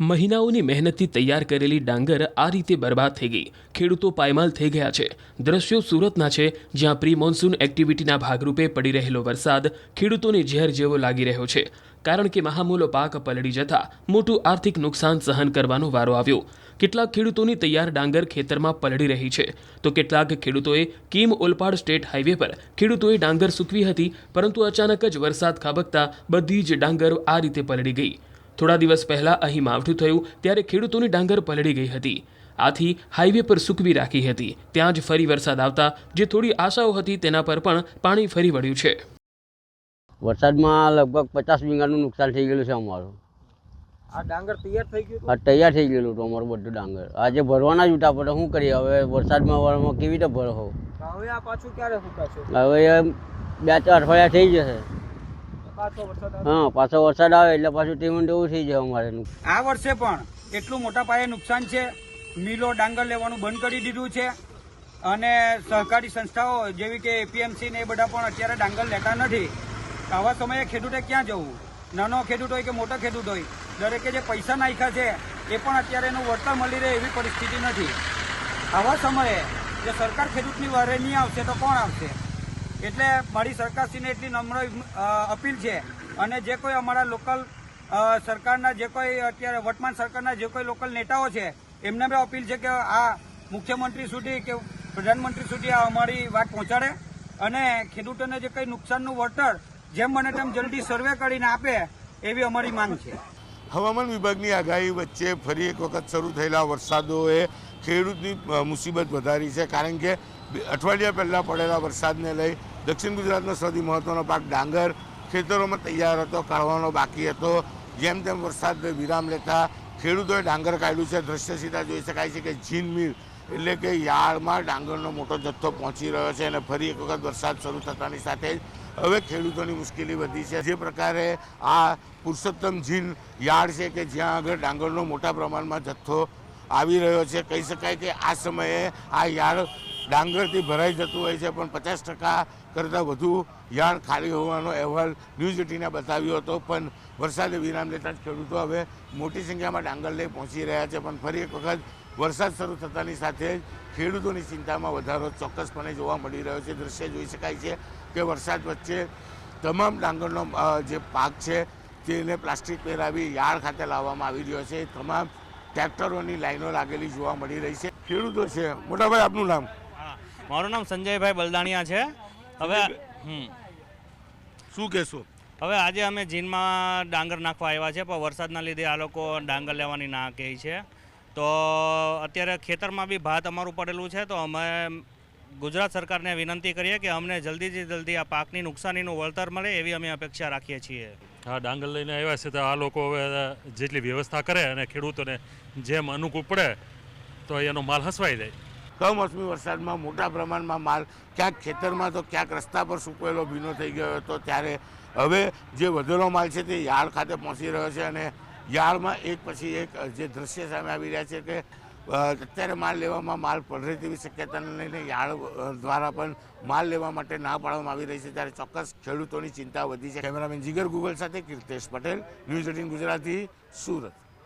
મહિનાઓની મહેનતથી તૈયાર કરેલી ડાંગર આ રીતે બરબાદ થઈ ગઈ. ખેડૂતો પાયમાલ થઈ ગયા છે. દ્રશ્યો સુરતના છે, જ્યાં પ્રી મોન્સૂન એક્ટિવિટીના ભાગરૂપે પડી રહેલો વરસાદ ખેડૂતોને ઝેર જેવો લાગી રહ્યો છે. કારણ કે મહામૂલો પાક પલળી જતા મોટું આર્થિક નુકસાન સહન કરવાનો વારો આવ્યો. કેટલાક ખેડૂતોની તૈયાર ડાંગર ખેતરમાં પલળી રહી છે. તો કેટલાક ખેડૂતોએ કીમ ઓલપાડ સ્ટેટ હાઈવે પર ખેડૂતોએ ડાંગર સૂકવી હતી, પરંતુ અચાનક જ વરસાદ ખાબકતા બધી જ ડાંગર આ રીતે પલળી ગઈ. થોડા દિવસ પહેલા અહીં માવઠું થયું ત્યારે ખેડૂતોની ડાંગર પલળી ગઈ હતી. આથી હાઈવે પર સૂકવી રાખી હતી. ત્યાં જ ફરી વરસાદ આવતા જે થોડી આશાઓ હતી તેના પર પણ પાણી ફરી વળ્યું છે. વરસાદમાં લગભગ પચાસ વીઘાનું નુકસાન થઈ ગયેલું છે અમારું. આ ડાંગર તૈયાર થઈ ગયું હા તૈયાર થઈ ગયેલું હતું અમારું બધું ડાંગર. આજે ભરવાના જ ઉઠા પડે શું કરીએ? હવે વરસાદમાં વરમાં કેવી રીતે ભરો? હવે આ પાછું ક્યારે હવે બે ચાર અઠવાડિયા થઈ જશે. હા પાછો વરસાદ આવે એટલે પાછું ટીમ એવું થઈ જાય અમારે આ વર્ષે પણ એટલું મોટા પાયે નુકસાન છે. મિલો ડાંગર લેવાનું બંધ કરી દીધું છે. અને સહકારી સંસ્થાઓ જેવી કે એપીએમસી ને એ બધા પણ અત્યારે ડાંગર લેતા નથી. તો આવા સમયે ખેડૂતે ક્યાં જવું? નાનો ખેડૂત હોય કે મોટો ખેડૂત હોય દરેકે જે પૈસા નાખ્યા છે એ પણ અત્યારે એનું વળતર મળી રહે એવી પરિસ્થિતિ નથી. આવા સમયે જો સરકાર ખેડૂતની વારે નહીં આવશે તો કોણ આવશે? એટલે મારી સરકારશ્રીને એટલી નમ્ર અપીલ છે. અને જે કોઈ અમારા લોકલ સરકારના જે કોઈ અત્યારે વર્તમાન સરકારના જે કોઈ લોકલ નેતાઓ છે, એમને બી અપીલ છે કે આ મુખ્યમંત્રી સુધી કે પ્રધાનમંત્રી સુધી આ અમારી વાત પહોંચાડે. અને ખેડૂતોને જે કંઈ નુકસાનનું વળતર જેમ બને તેમ જલ્દી સર્વે કરીને આપે, એવી અમારી માંગ છે. હવામાન વિભાગની આગાહી વચ્ચે ફરી એક વખત શરૂ થયેલા વરસાદોએ ખેડૂતની મુસીબત વધારી છે. કારણ કે અઠવાડિયા પહેલાં પડેલા વરસાદને લઈ દક્ષિણ ગુજરાતનો સૌથી મહત્ત્વનો પાક ડાંગર ખેતરોમાં તૈયાર હતો, કાઢવાનો બાકી હતો. જેમ તેમ વરસાદ વિરામ લેતા ખેડૂતોએ ડાંગર કાઢ્યું છે. દ્રશ્ય સીધા જોઈ શકાય છે કે જીન મિલ એટલે કે યાળમાં ડાંગરનો મોટો જથ્થો પહોંચી રહ્યો છે અને ફરી એક વખત વરસાદ શરૂ થતાની સાથે જ હવે ખેડૂતોની મુશ્કેલી વધી છે. જે પ્રકારે આ પુરુષોત્તમ જીન યાર્ડ છે કે જ્યાં આગળ ડાંગરનો મોટા પ્રમાણમાં જથ્થો આવી રહ્યો છે. કહી શકાય કે આ સમયે આ યાર્ડ ડાંગરથી ભરાઈ જતું હોય છે, પણ પચાસ ટકા કરતાં વધુ યાર્ડ ખાલી હોવાનો અહેવાલ ન્યૂઝ એટીને બતાવ્યો હતો. પણ વરસાદે વિરામ લેતા જ ખેડૂતો હવે મોટી સંખ્યામાં ડાંગર લઈ પહોંચી રહ્યા છે, પણ ફરી એક વખત વરસાદ શરૂ થતાની સાથે જ ખેડૂતોની ચિંતામાં વધારો ચોક્કસપણે જોવા મળી રહ્યો છે. દ્રશ્ય જોઈ શકાય છે કે વરસાદ વચ્ચે તમામ ડાંગરનો જે પાક છે તેને પ્લાસ્ટિક પહેરાવી યાર્ડ ખાતે લાવવામાં આવી રહ્યો છે. તમામ ટ્રેક્ટરોની લાઈનો લાગેલી જોવા મળી રહી છે. ખેડૂતો છે. મોટાભાઈ, આપનું નામ? મારું નામ સંજયભાઈ બલદાણિયા છે. હવે હમ. શું કહેશો? હવે આજે અમે જીનમાં ડાંગર નાખવા આવ્યા છે પણ વરસાદના લીધે આ લોકો ડાંગર લેવાની ના કહે છે. તો અત્યારે ખેતરમાં બી ભાત અમારું પડેલું છે તો અમે ગુજરાત સરકારને વિનંતી કરીએ કે અમને જલ્દીથી જલ્દી આ પાકની નુકસાનીનું વળતર મળે એવી અમે અપેક્ષા રાખીએ છીએ. હા ડાંગર લઈને આવ્યા છે તો આ લોકો હવે જેટલી વ્યવસ્થા કરે અને ખેડૂતોને જેમ અનુકૂળ પડે તો એનો માલ હસવાઈ જાય. કમોસમી વરસાદમાં મોટા પ્રમાણમાં માલ ક્યાંક ખેતરમાં તો ક્યાંક રસ્તા પર સૂકવેલો ભીનો થઈ ગયો હતો. ત્યારે હવે જે વધેલો માલ છે તે યાર્ડ ખાતે પહોંચી રહ્યો છે અને યાર્ડમાં એક પછી એક જે દ્રશ્ય સામે આવી રહ્યા છે કે અત્યારે માલ લેવામાં માલ પડે તેવી શક્યતાને લઈને યાર્ડ દ્વારા પણ માલ લેવા માટે ના પાડવામાં આવી રહી છે. ત્યારે ચોક્કસ ખેડૂતોની ચિંતા વધી છે. કેમેરામેન જીગર ગુગલ સાથે કીર્તેશ પટેલ, ન્યૂઝ એટીન ગુજરાતી, સુરત.